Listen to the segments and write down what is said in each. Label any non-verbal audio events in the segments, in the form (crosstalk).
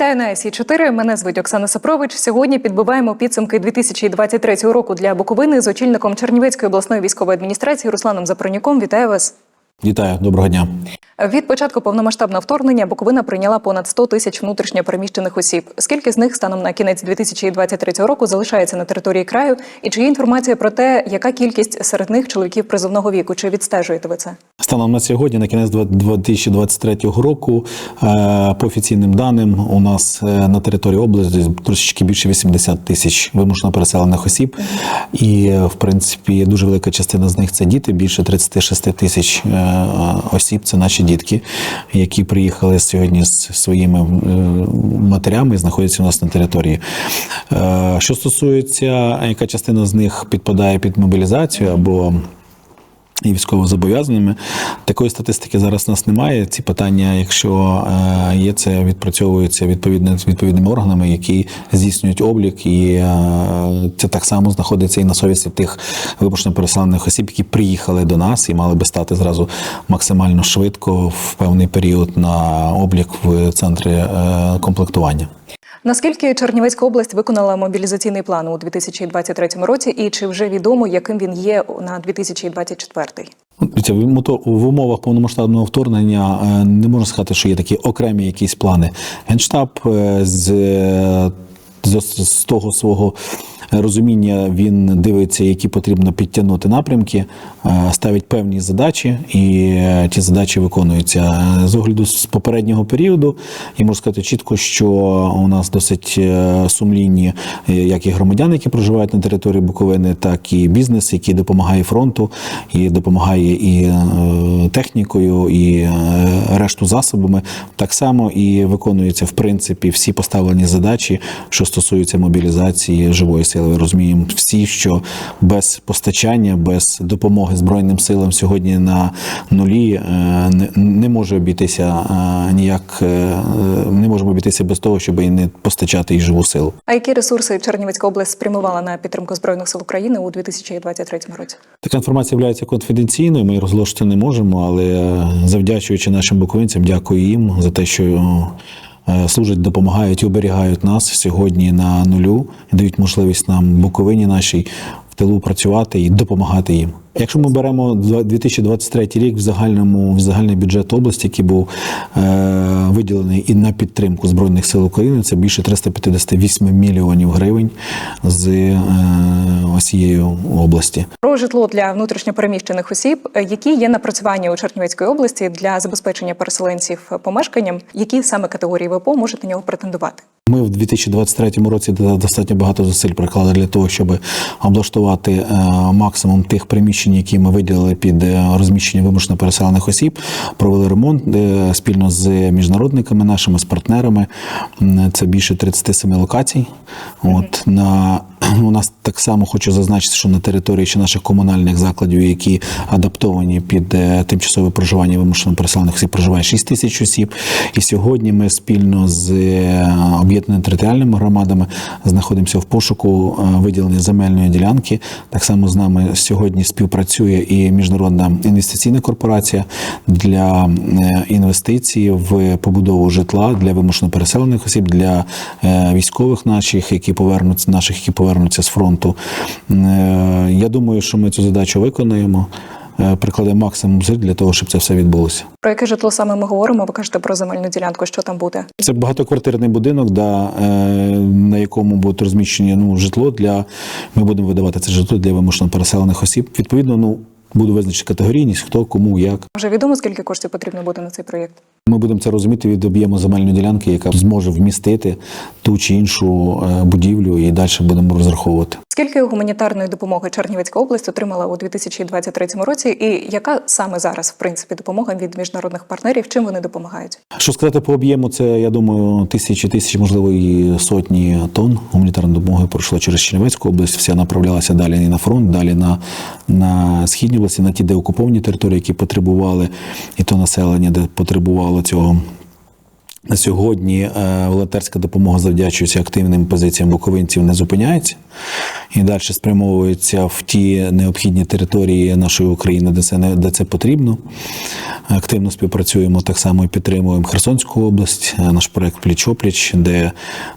Вітаю на СІ 4 Мене звуть Оксана Сапрович. Сьогодні підбиваємо підсумки 2023 року для Буковини з очільником Чернівецької обласної військової адміністрації Русланом Запронюком. Вітаю вас. Вітаю, доброго дня. Від початку повномасштабного вторгнення Буковина прийняла понад 100 тисяч внутрішньо переміщених осіб. Скільки з них станом на кінець 2023 року залишається на території краю? І чи є інформація про те, яка кількість серед них чоловіків призовного віку? Чи відстежуєте ви це? Станом на сьогодні, на кінець 2023 року, е, по офіційним даним, у нас е, на території області трошечки більше 80 тисяч вимушено переселених осіб. І, е, в принципі, дуже велика частина з них це діти. Більше 36 тисяч осіб це наші дітки, які приїхали сьогодні з своїми е, матерями і знаходяться у нас на території. Е, Що стосується, яка частина з них підпадає під мобілізацію або і військовозобов'язаними. Такої статистики зараз у нас немає. Ці питання, якщо е, є, це відпрацьовується відповідно відповідними органами, які здійснюють облік, і е, це так само знаходиться і на совісті тих вимушено переселених осіб, які приїхали до нас і мали би стати зразу максимально швидко в певний період на облік в центри е, комплектування. Наскільки Чернівецька область виконала мобілізаційний план у 2023 році, і чи вже відомо, яким він є на 2024? Дивіться, в мото- в умовах повномасштабного вторгнення е, не можна сказати, що є такі окремі якісь плани. Генштаб е, з, е, з, з того свого розуміння він дивиться, які потрібно підтягнути напрямки, е, ставить певні задачі, і е, ті задачі виконуються. З огляду з попереднього періоду, я можу сказати чітко, що у нас досить е, сумлінні як і громадяни, які проживають на території Буковини, так і бізнес, який допомагає фронту і допомагає і технікою, і решту засобами. Так само і виконуються в принципі всі поставлені задачі, що стосуються мобілізації живої сили. Ви розуміємо всі, що без постачання, без допомоги збройним силам сьогодні на нулі е, не, може обійтися е, ніяк, е, не можемо обійтися без того, щоб і не постачати і живу силу. А які ресурси Чернівецька область спрямувала на підтримку збройних сил України у 2023 році? Така інформація є конфіденційною. Ми розголошувати не можемо, але завдячуючи нашим буковинцям, дякую їм за те, що служать, допомагають оберігають нас сьогодні на нулю дають можливість нам Буковині нашій в тилу працювати і допомагати їм. Якщо ми беремо два- 2023 рік в загальному в загальний бюджет області, який був е, виділений і на підтримку збройних сил України, це більше 358 мільйонів гривень з е, осією області. Про житло для внутрішньопереміщених осіб, які є напрацювання у Чернівецької області для забезпечення переселенців помешканням, які саме категорії ВПО можуть на нього претендувати? Ми в 2023 році до- достатньо багато зусиль приклали для того, щоб облаштувати е, максимум тих приміщень, які ми виділили під е, розміщення вимушено переселених осіб. Провели ремонт е, спільно з міжнародниками нашими, з партнерами. Це більше 37 локацій. От на (clears throat) у нас так само хочу зазначити, що на території ще наших комунальних закладів, які адаптовані під е, тимчасове проживання вимушено переселених осіб, проживає 6 тисяч осіб. І сьогодні ми спільно з об'єднаними територіальними громадами знаходимося в пошуку виділення земельної ділянки. Так само з нами сьогодні співпрацює і міжнародна інвестиційна корпорація для е, інвестицій в побудову житла для вимушено переселених осіб, для е, військових наших, які повернуться, наших, які повернуться з фронту. Е, Я думаю, що ми цю задачу виконаємо. Е, Прикладемо максимум зусиль для того, щоб це все відбулося. Про яке житло саме ми говоримо? Ви кажете про земельну ділянку, що там буде? Це багатоквартирний будинок, да, е, на якому буде розміщені ну, житло для. Ми будемо видавати це житло для вимушено переселених осіб. Відповідно, ну буду визначити категорійність, хто, кому, як. Вже відомо скільки коштів потрібно буде на цей проєкт? Ми будемо це розуміти від об'єму земельної ділянки, яка зможе вмістити ту чи іншу е, будівлю, і далі будемо розраховувати. Скільки гуманітарної допомоги Чернівецька область отримала у 2023 році, і яка саме зараз, в принципі, допомога від міжнародних партнерів? Чим вони допомагають? Що сказати по об'єму, це я думаю, тисячі тисячі, можливо, і сотні тонн гуманітарної допомоги пройшло через Чернівецьку область. Вся направлялася далі на фронт, далі на, на східні області, на ті деокуповані території, які потребували, і то населення, де потребувало цього. На сьогодні е, волонтерська допомога, завдячується активним позиціям буковинців, не зупиняється. І далі спрямовуються в ті необхідні території нашої України, де це не де це потрібно. Активно співпрацюємо так само і підтримуємо Херсонську область, е, наш проект Пліч-опліч, де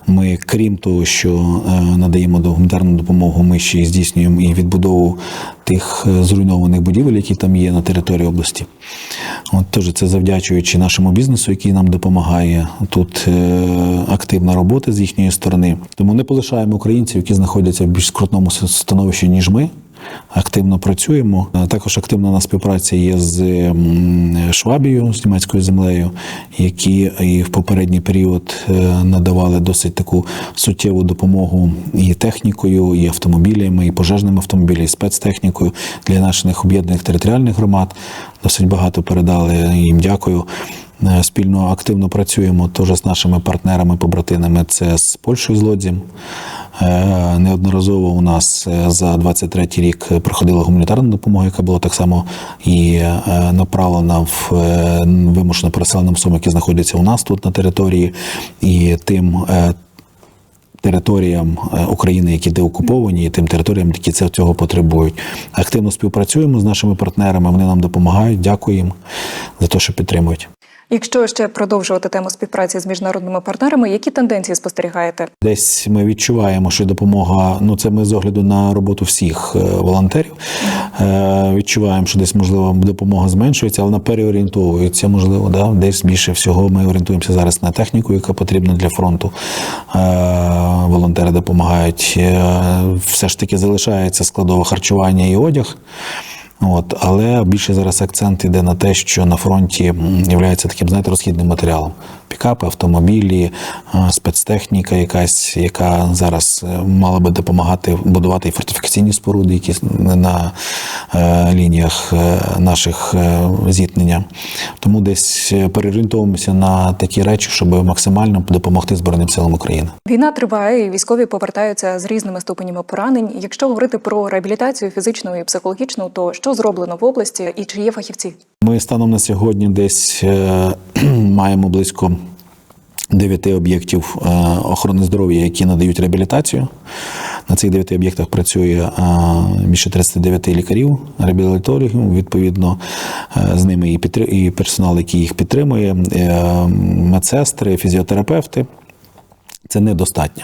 ми, крім того, що е, надаємо гуманітарну допомогу, ми ще й здійснюємо і відбудову тих е, зруйнованих будівель, які там є на території області. От теж це завдячуючи нашому бізнесу, який нам допомагає. Тут активна робота з їхньої сторони. Тому не полишаємо українців, які знаходяться в більш скрутному становищі, ніж ми. Активно працюємо. Е, Також активна на співпраця є з Швабією, з німецькою землею, які і в попередній період е, надавали досить таку суттєву допомогу і технікою, і автомобілями, і пожежними автомобілями, і спецтехнікою для наших об'єднаних територіальних громад. Досить багато передали. Їм дякую. Е, Спільно активно працюємо теж з нашими партнерами, побратинами. Це з Польщею з Лодзім. Е, Неодноразово у нас е, за 23 рік проходила гуманітарна допомога, яка була так само і направлена в вимушено переселеним особам, які знаходяться у нас тут на території, і тим. Територіям України, які деокуповані, і тим територіям, які це цього потребують. Активно співпрацюємо з нашими партнерами. Вони нам допомагають. Дякую їм за те, що підтримують. Якщо ще продовжувати тему співпраці з міжнародними партнерами, які тенденції спостерігаєте? Десь ми відчуваємо, що допомога, ну це ми з огляду на роботу всіх е, волонтерів. Е, відчуваємо, що десь можливо допомога зменшується, але вона переорієнтовується, можливо, да? десь більше всього ми орієнтуємося зараз на техніку, яка потрібна для фронту. Е, волонтери допомагають. Все ж таки залишається складове харчування і одяг. От, але більше зараз акцент йде на те, що на фронті є таким, знаєте, розхідним матеріалом. Пікапи, автомобілі, спецтехніка, якась, яка зараз е, мала би допомагати будувати і фортифікаційні споруди, які на е, лініях е, наших зіткнення. Тому десь переорієнтовуємося на такі речі, щоб максимально допомогти Збройним силам України. Війна триває, і військові повертаються з різними ступенями поранень. Якщо говорити про реабілітацію фізичну і психологічну, то що зроблено в області і чи є фахівці? Ми станом на сьогодні десь (clears throat) маємо близько дев'яти об'єктів е, охорони здоров'я, які надають реабілітацію. На цих дев'яти об'єктах працює е, більше 39 лікарів, реабілітологів. Відповідно, е, з ними і, персонал, який їх підтримує, медсестри, фізіотерапевти. Це недостатньо.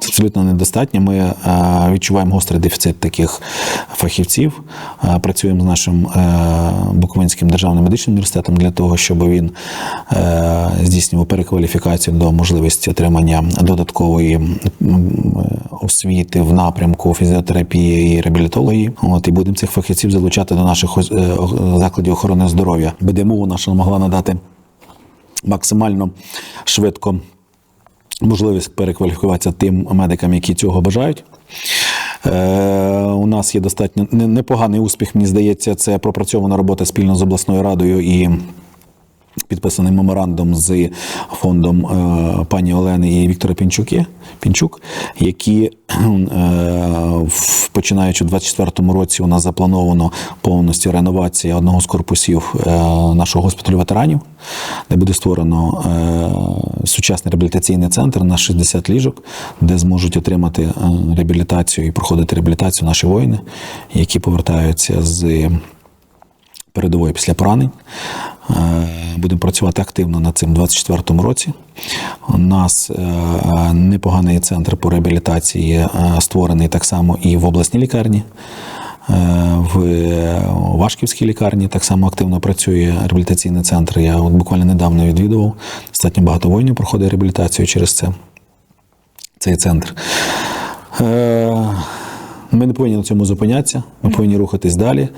Це абсолютно недостатньо. Ми е, відчуваємо гострий дефіцит таких фахівців. Е, працюємо з нашим е, Буковинським державним медичним університетом для того, щоб він е, здійснював перекваліфікацію до можливості отримання додаткової освіти в напрямку фізіотерапії і реабілітології. От і будемо цих фахівців залучати до наших е, закладів охорони здоров'я. БДМУ наша могла надати максимально швидко можливість перекваліфікуватися тим медикам, які цього бажають. Е, у нас є достатньо непоганий успіх, мені здається, це пропрацьована робота спільно з обласною радою і. Підписаний меморандум з фондом е, пані Олени і Віктора Пінчуки, Пінчук, які, е, починаючи у 24-му році, у нас заплановано повністю реновація одного з корпусів е, нашого госпіталю ветеранів, де буде створено е, сучасний реабілітаційний центр на 60 ліжок, де зможуть отримати реабілітацію і проходити реабілітацію наші воїни, які повертаються з передової після поранень. Будемо працювати активно над цим у 2024 році. У нас е, непоганий центр по реабілітації е, створений так само і в обласній лікарні. Е, В Вашківській лікарні так само активно працює реабілітаційний центр. Я от буквально недавно відвідував. Достатньо багато воїнів проходить реабілітацію через це. Цей центр. Ми не повинні на цьому зупинятися. Ми повинні рухатись далі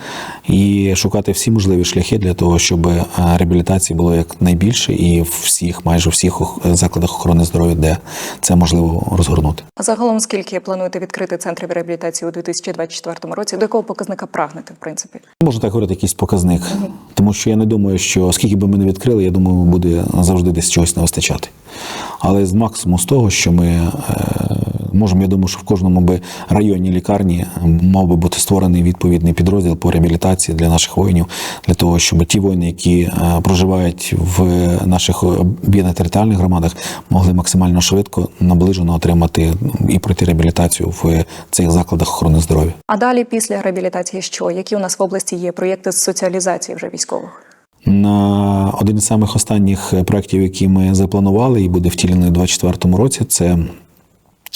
і шукати всі можливі шляхи для того, щоб е, реабілітації було як найбільше і в всіх, майже всіх закладах охорони здоров'я, де це можливо розгорнути. А загалом скільки плануєте відкрити центрів реабілітації у 2024 році? До якого показника прагнете, в принципі? Можна так говорити, якийсь показник, тому що я не думаю, що скільки би ми не відкрили, я думаю, буде завжди десь чогось не вистачати. Але з максимум з того, що ми е, Можемо, я думаю, що в кожному би районній лікарні мав би бути створений відповідний підрозділ по реабілітації для наших воїнів, для того, щоб ті воїни, які е, проживають в наших об'єднаних територіальних громадах, могли максимально швидко наближено отримати і пройти реабілітацію в цих закладах охорони здоров'я. А далі після реабілітації, що які у нас в області є проєкти з соціалізації вже військових? На один із самих останніх проєктів, які ми запланували і буде втілений у 2024 році, це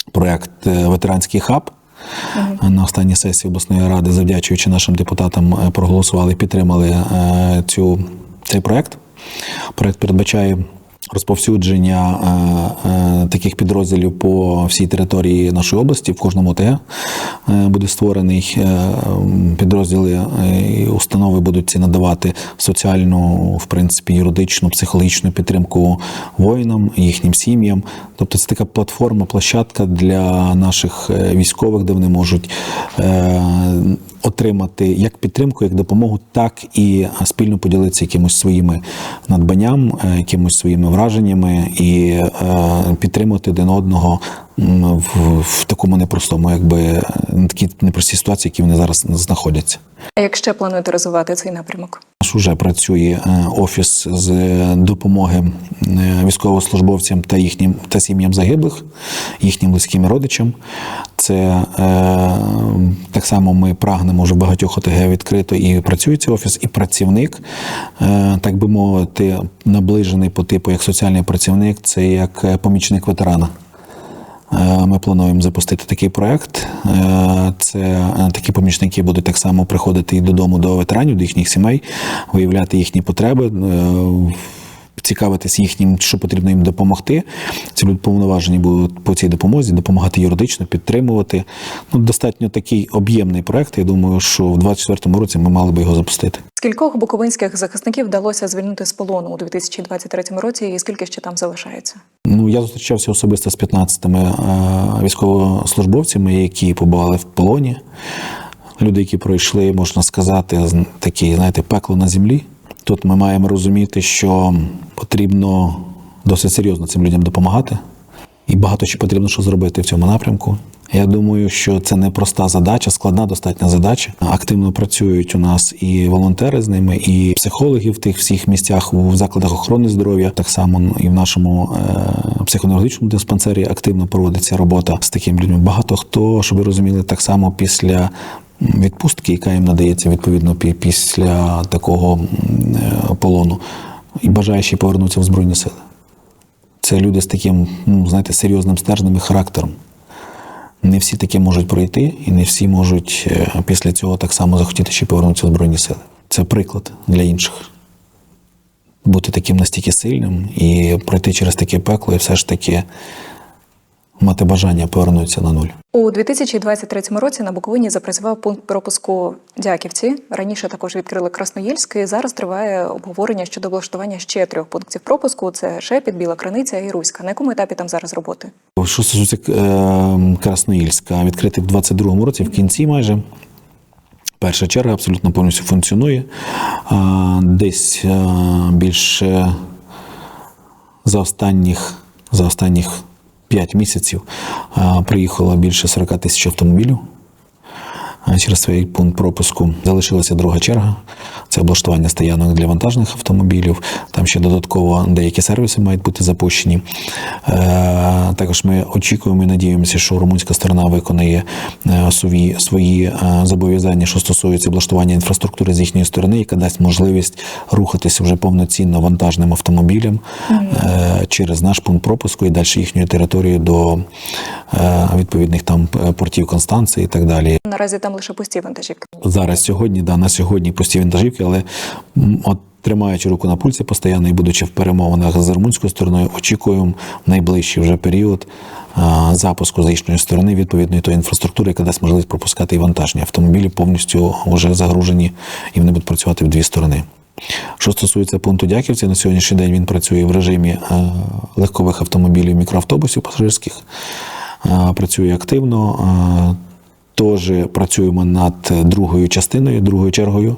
проєкт е, Ветеранський хаб. На останній сесії обласної ради, завдячуючи нашим депутатам, е, проголосували і підтримали е, цю, цей проєкт. Проект передбачає розповсюдження е, е, таких підрозділів по всій території нашої області. В кожному ОТГ е, буде створений підрозділи і установи будуть ці надавати соціальну, в принципі, юридичну, психологічну підтримку воїнам, їхнім сім'ям. Тобто це така платформа, площадка для наших військових, де вони можуть отримати як підтримку, як допомогу, так і спільно поділитися якимось своїми надбанням, е, якимось своїми враженнями і е, підтримати один одного в, в такому непростому, якби такій непростій ситуації, які вони зараз знаходяться. А як ще плануєте розвивати цей напрямок? Наш уже працює е, офіс з допомоги е, військовослужбовцям та їхнім та сім'ям загиблих, їхнім близьким родичам. Це е, так само ми прагнемо вже в багатьох ОТГ відкрито і працює цей офіс, і працівник, е, так би мовити, наближений по типу як соціальний працівник, це як е, помічник ветерана. Е, Ми плануємо запустити такий проект. Е, Це е, такі помічники будуть так само приходити і додому до ветеранів, до їхніх сімей, виявляти їхні потреби, цікавитись їхнім, що потрібно їм допомогти. Ці люди повноважені будуть по цій допомозі, допомагати юридично, підтримувати. Ну, достатньо такий об'ємний проект. Я думаю, що в 2024 році ми мали би його запустити. Скількох буковинських захисників вдалося звільнити з полону у 2023 році, і скільки ще там залишається? Ну, я зустрічався особисто з 15 е, військовослужбовцями, які побували в полоні. Люди, які пройшли, можна сказати, такі, знаєте, пекло на землі. Тут ми маємо розуміти, що потрібно досить серйозно цим людям допомагати. І багато ще потрібно що зробити в цьому напрямку. Я думаю, що це не проста задача, складна достатня задача. Активно працюють у нас і волонтери з ними, і психологи в тих всіх місцях у закладах охорони здоров'я. Так само і в нашому е, психоневрологічному диспансері активно проводиться робота з такими людьми. Багато хто, щоб ви розуміли, так само після відпустки, яка їм надається відповідно після такого е, полону, і бажаючи повернутися в збройні сили. Це люди з таким, ну, знаєте, серйозним стержнем і характером. Не всі таке можуть пройти, і не всі можуть е, після цього так само захотіти ще повернутися в Збройні сили. Це приклад для інших. Бути таким настільки сильним і пройти через таке пекло, і все ж таки мати бажання повернутися на нуль. У 2023 році на Буковині запрацював пункт пропуску Дяківці. Раніше також відкрили Красноїльський. Зараз триває обговорення щодо облаштування ще трьох пунктів пропуску: це Шепіт, Біла Криниця і Руська. На якому етапі там зараз роботи? Що стосується е, Красноїльська, відкритий в 22-му році, в кінці майже. Перша черга абсолютно повністю функціонує. Десь е, більше за останніх, за останніх 5 місяців приїхало більше 40 тисяч автомобілів. Через свій пункт пропуску залишилася друга черга. Це облаштування стоянок для вантажних автомобілів. Там ще додатково деякі сервіси мають бути запущені. Е, Також ми очікуємо і надіємося, що румунська сторона виконає е, свої, е, зобов'язання, що стосуються облаштування інфраструктури з їхньої сторони, яка дасть можливість рухатися вже повноцінно вантажним автомобілем е, через наш пункт пропуску і далі їхньою територією до відповідних там портів Констанції і так далі. Наразі там лише пусті вантажівки. Зараз сьогодні, да, на сьогодні пусті вантажівки, але от тримаючи руку на пульсі постійно і будучи в перемовинах з румунською стороною, очікуємо найближчий вже період запуску з їхньої сторони відповідної тої інфраструктури, яка дасть можливість пропускати і вантажні автомобілі повністю вже загружені, і вони будуть працювати в дві сторони. Що стосується пункту Дяківці, на сьогоднішній день він працює в режимі е, легкових автомобілів, мікроавтобусів пасажирських, працює активно. Теж працюємо над другою частиною, другою чергою.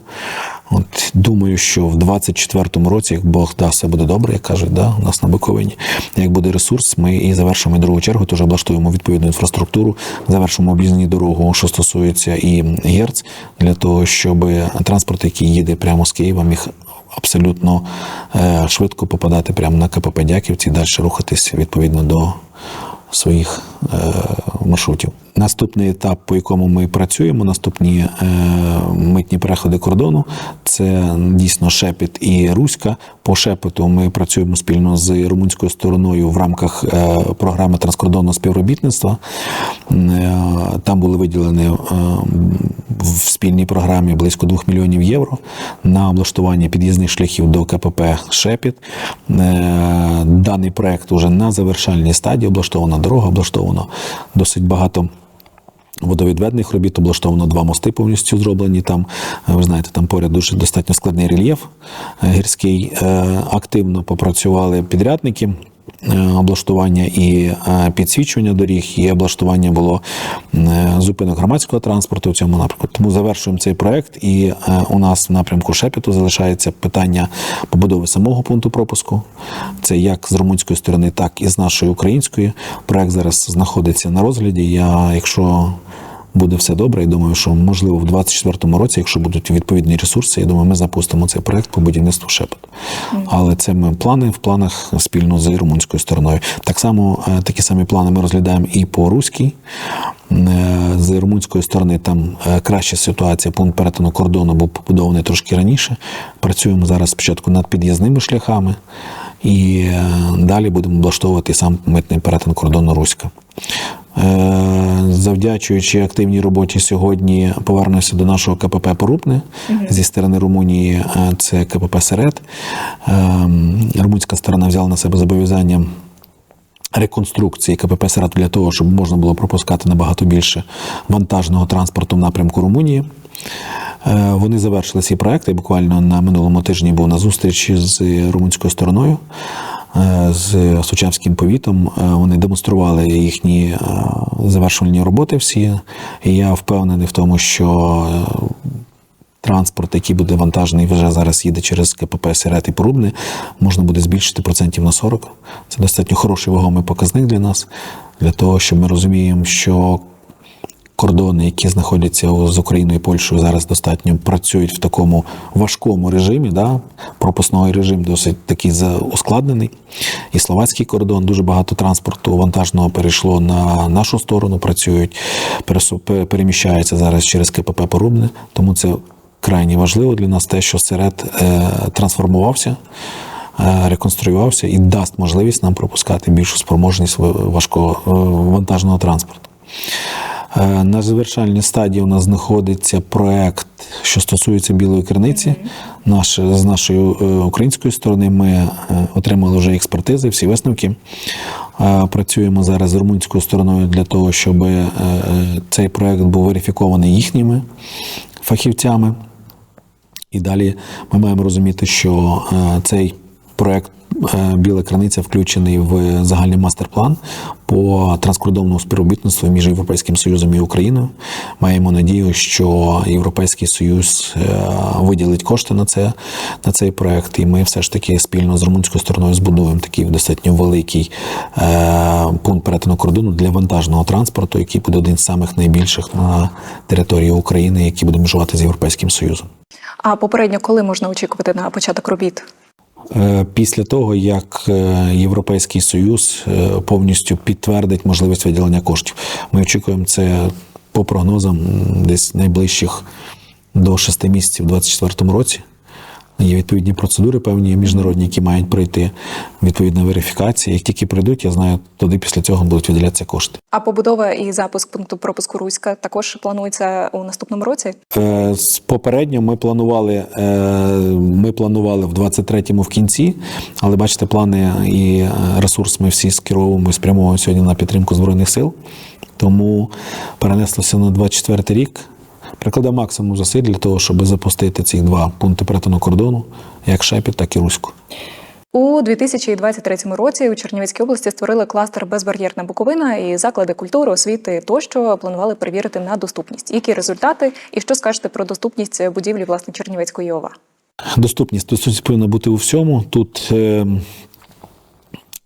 От думаю, що в 24-му році, як Бог дасть, все буде добре, як кажуть, да, у нас на Буковині. Як буде ресурс, ми і завершимо другу чергу, теж облаштуємо відповідну інфраструктуру, завершимо об'їзні дорогу, що стосується і герц, для того, щоб транспорт, який їде прямо з Києва, міг абсолютно е, швидко попадати прямо на КПП Дяківці далі рухатись відповідно до своїх е, маршрутів. Наступний етап, по якому ми працюємо, наступні е, митні переходи кордону, це дійсно Шепіт і Руська. По Шепету ми працюємо спільно з румунською стороною в рамках е, програми транскордонного співробітництва. Е, там були виділені е, в спільній програмі близько 2 мільйонів євро на облаштування під'їзних шляхів до КПП Шепіт. Е, Даний проект уже на завершальній стадії облаштована дорога, облаштовано досить багато. Водовідведних робіт облаштовано два мости повністю зроблені. Там е, ви знаєте, там поряд дуже достатньо складний рельєф е, гірський. Е, Активно попрацювали підрядники. Е, Облаштування і е, підсвічування доріг, і облаштування було е, зупинок громадського транспорту в цьому напрямку. Тому завершуємо цей проект. І у нас в напрямку Шепіту залишається питання побудови самого пункту пропуску. Це як з румунської сторони, так і з нашої української. Проект зараз знаходиться на розгляді. Я, якщо буде все добре, я думаю, що можливо в 2024 році, якщо будуть відповідні ресурси, я думаю, ми запустимо цей проект по будівництву шепоту. Але це ми плани в планах спільно з румунською стороною. Так само е, такі самі плани ми розглядаємо і по руській. Е, З румунської сторони там е, краща ситуація. Пункт перетину кордону був побудований трошки раніше. Працюємо зараз спочатку над під'їзними шляхами, і далі будемо облаштовувати сам митний перетин кордону Руська. Е, Завдячуючи активній роботі сьогодні, повернуся до нашого КПП Порубне зі сторони Румунії. е, Це КПП Серед. Е, Румунська сторона взяла на себе зобов'язання реконструкції КПП Серед для того, щоб можна було пропускати набагато більше вантажного транспорту в напрямку Румунії. Вони завершили ці проекти. Буквально на минулому тижні був на зустрічі з румунською стороною, з Сучавським повітом. Е, Вони демонстрували їхні е, завершувальні роботи всі. І я впевнений в тому, що е, транспорт, який буде вантажний, вже зараз їде через КПП Сірет і Порубне, можна буде збільшити процентів на 40. Це достатньо хороший вагомий показник для нас, для того, щоб ми розуміємо, що кордони, які знаходяться з Україною і Польщею, зараз достатньо працюють в такому важкому режимі. Да? Пропускний режим досить такий ускладнений. І словацький кордон, дуже багато транспорту вантажного перейшло на нашу сторону, працюють, переміщаються зараз через КПП Порубне. Тому це крайні важливо для нас те, що серед е, трансформувався. е, Реконструювався і дасть можливість нам пропускати більшу спроможність важкого е, вантажного транспорту. Е, На завершальній стадії у нас знаходиться проект, що стосується білої криниці. Наш, з нашої е, української сторони ми е, отримали вже експертизи, всі висновки. Працюємо зараз з румунською стороною для того, щоб цей проект був верифікований їхніми фахівцями. І далі ми маємо розуміти, що цей проект Біла краниця включений в загальний мастер-план по транскордонному співробітництву між Європейським Союзом і Україною. Маємо надію, що Європейський Союз е, виділить кошти на це на цей проект, і ми все ж таки спільно з румунською стороною збудуємо такий достатньо великий е, пункт перетину кордону для вантажного транспорту, який буде один з самих найбільших на території України, який буде межувати з Європейським Союзом. А попередньо, коли можна очікувати на початок робіт? Е, Після того, як е, Європейський Союз е, повністю підтвердить можливість виділення коштів, ми очікуємо це по прогнозам десь найближчих до 6 місяців у 2024 році. Є відповідні процедури, певні міжнародні, які мають пройти відповідна верифікація. Як тільки прийдуть, я знаю, туди після цього будуть виділятися кошти. А побудова і запуск пункту пропуску Руська також планується у наступному році. Е, Попередньо ми планували, е, ми планували в 23-му в кінці, але бачите, плани і е, ресурс ми всі скеровуємо і спрямовуємо сьогодні на підтримку Збройних сил. Тому перенеслося на 24 рік. Прикладемо максимум зусиль для того, щоб запустити ці два пункти перетину кордону, як Шепіт, так і Руську. У 2023 році у Чернівецькій області створили кластер Безбар'єрна Буковина і заклади культури, освіти тощо планували перевірити на доступність. Які результати і що скажете про доступність будівлі власне Чернівецької ОВА? Доступність. Доступність повинна бути у всьому. Тут е,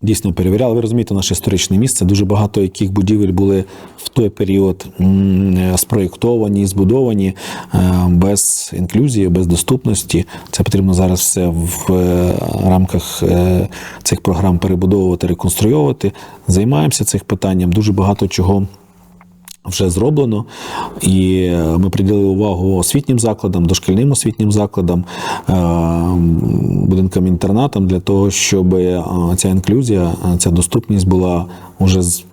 дійсно перевіряли. Ви розумієте, наше історичне місце. Дуже багато яких будівель були в той період е, спроєктовані, збудовані е, без інклюзії, без доступності. Це потрібно зараз все в е, рамках цих програм перебудовувати, реконструювати. Займаємося цих питанням. Дуже багато чого вже зроблено, і ми приділили увагу освітнім закладам, дошкільним освітнім закладам, е, будинкам інтернатам для того, щоб е, ця інклюзія, е, ця доступність була уже з-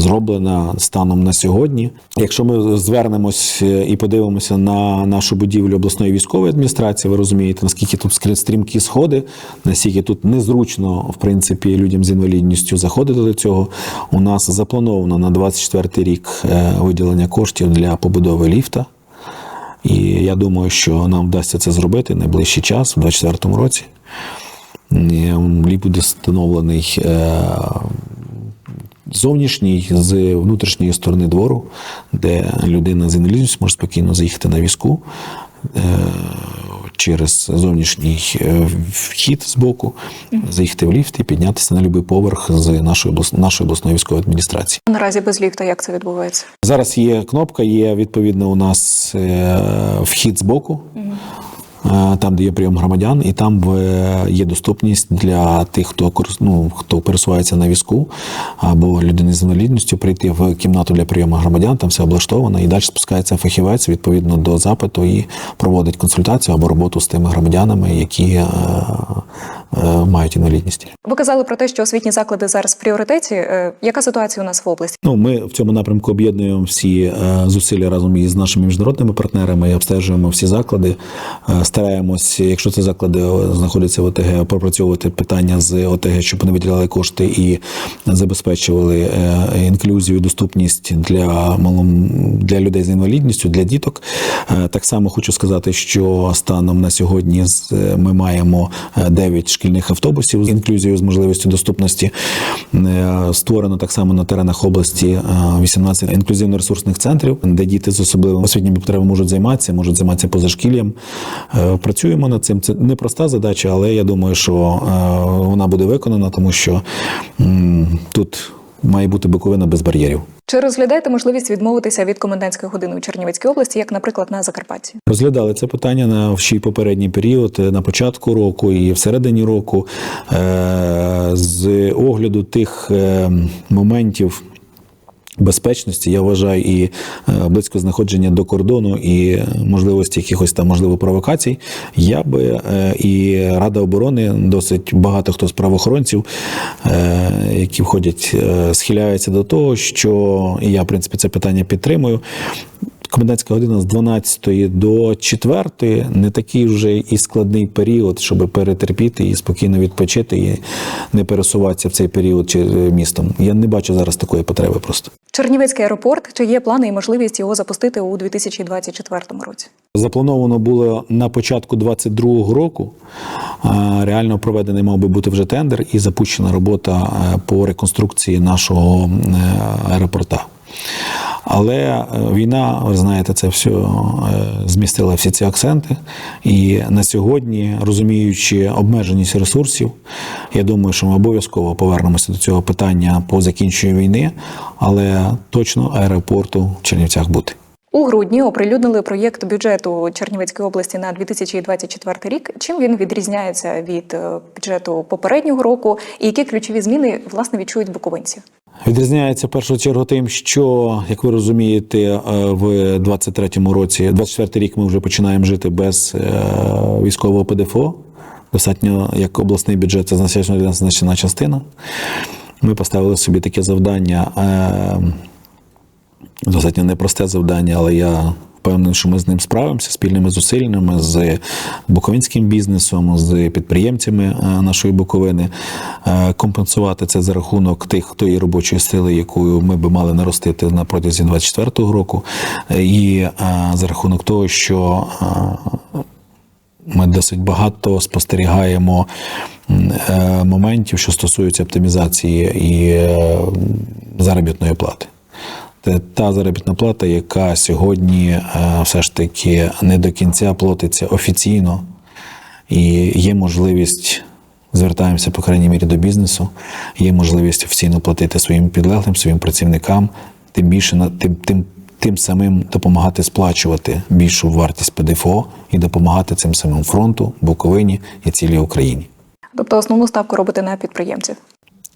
зроблена станом на сьогодні. Якщо ми звернемось е, і подивимося на нашу будівлю обласної військової адміністрації, ви розумієте, наскільки тут стрімкі сходи, наскільки тут незручно, в принципі, людям з інвалідністю заходити до цього. У нас заплановано на 24 рік е, виділення коштів для побудови ліфта. І я думаю, що нам вдасться це зробити найближчий час, в 2024 році. Ліфт буде встановлений е, зовнішній з внутрішньої сторони двору, де людина з інвалідністю може спокійно заїхати на візку е, через зовнішній е, вхід з боку, заїхати в ліфт і піднятися на будь-який поверх з нашої нашої обласної військової адміністрації. Наразі без ліфта як це відбувається? Зараз є кнопка, є відповідно у нас е, вхід з боку. Е, Там, де є прийом громадян, і там е, є доступність для тих, хто ну, хто пересувається на візку або людини з інвалідністю, прийти в кімнату для прийому громадян, там все облаштовано, і далі спускається фахівець відповідно до запиту і проводить консультацію або роботу з тими громадянами, які е, мають інвалідність. Ви казали про те, що освітні заклади зараз в пріоритеті. Е, Яка ситуація у нас в області? Ну, ми в цьому напрямку об'єднуємо всі е, зусилля разом із нашими міжнародними партнерами, обстежуємо всі заклади. Е, Стараємось, якщо це заклади е, знаходяться в ОТГ, пропрацьовувати питання з ОТГ, щоб вони виділяли кошти і забезпечували е, інклюзію, доступність для малом для людей з інвалідністю, для діток. Е, Так само хочу сказати, що станом на сьогодні ми маємо 9 шкільних автобусів з інклюзією з можливістю доступності. Е, Створено так само на теренах області е, 18 інклюзивно-ресурсних центрів, де діти з особливими освітніми потребами можуть займатися, можуть займатися позашкіллям. Е, Працюємо над цим. Це непроста задача, але я думаю, що е, вона буде виконана, тому що тут має бути Буковина без бар'єрів. Чи розглядаєте можливість відмовитися від комендантської години у Чернівецькій області, як, наприклад, на Закарпатті? Розглядали це питання на ще й попередній період, на початку року і всередині року. Е, З огляду тих е, моментів. Безпечності, я вважаю, і е, близько знаходження до кордону, і можливості якихось там можливо провокацій. Я би е, і Рада оборони, досить багато хто з правоохоронців, е, які входять, е, схиляються до того, що і я, в принципі, це питання підтримую. Комендантська година з 12 до 4 не такий вже і складний період, щоб перетерпіти і спокійно відпочити і не пересуватися в цей період чи- містом. Я не бачу зараз такої потреби просто. Чернівецький аеропорт, чи є плани і можливість його запустити у 2024 році? Заплановано було на початку 22-го року. Реально проведений мав би бути вже тендер і запущена робота е, по реконструкції нашого е, аеропорта. Але е, війна, ви знаєте, це все е, змістила всі ці акценти. І на сьогодні, розуміючи обмеженість ресурсів, я думаю, що ми обов'язково повернемося до цього питання по закінченню війни, але точно аеропорту в Чернівцях бути. У грудні оприлюднили проєкт бюджету Чернівецької області на 2024 рік. Чим він відрізняється від е, бюджету попереднього року, і які ключові зміни власне відчують буковинці? Відрізняється в першу чергу тим, що, як ви розумієте, е, в 23-му році, 24-й рік ми вже починаємо жити без е, військового ПДФО. Достатньо як обласний бюджет, це значна значна частина. Ми поставили собі таке завдання. е, Достатньо непросте завдання, але я впевнений, що ми з ним справимося спільними зусиллями з буковинським бізнесом, з підприємцями е, нашої Буковини. Е, Компенсувати це за рахунок тих тої робочої сили, яку ми би мали наростити на протязі 24-го року, і е, за рахунок того, що ми досить багато спостерігаємо моментів, що стосуються оптимізації і заробітної плати. Та заробітна плата, яка сьогодні е, все ж таки не до кінця платиться офіційно, і є можливість. Звертаємося, по крайній мірі, до бізнесу. Є можливість офіційно платити своїм підлеглим, своїм працівникам, тим більше тим, тим, тим самим допомагати сплачувати більшу вартість ПДФО і допомагати цим самим фронту, Буковині і цілій Україні. Тобто основну ставку робите на підприємців.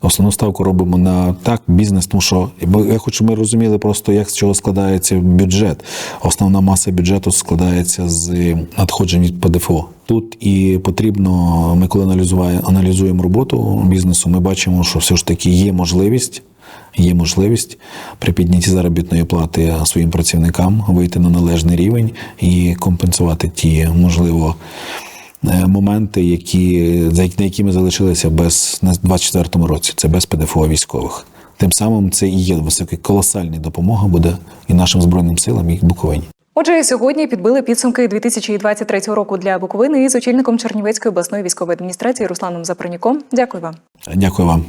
Основну ставку робимо на так бізнес, тому що я хочу, ми розуміли просто, як з чого складається бюджет. Основна маса бюджету складається з надходжень від ПДФО. Тут і потрібно, ми коли аналізує- аналізуємо роботу бізнесу, ми бачимо, що все ж таки є можливість. Є можливість при піднятті заробітної плати своїм працівникам вийти на належний рівень і компенсувати ті, можливо, моменти, які, на які ми залишилися без на 24-му році. Це без ПДФО військових. Тим самим це і є висока колосальна допомога буде і нашим збройним силам, і Буковині. Отже, сьогодні підбили підсумки 2023 року для Буковини із очільником Чернівецької обласної військової адміністрації Русланом Запроніком. Дякую вам. Дякую вам.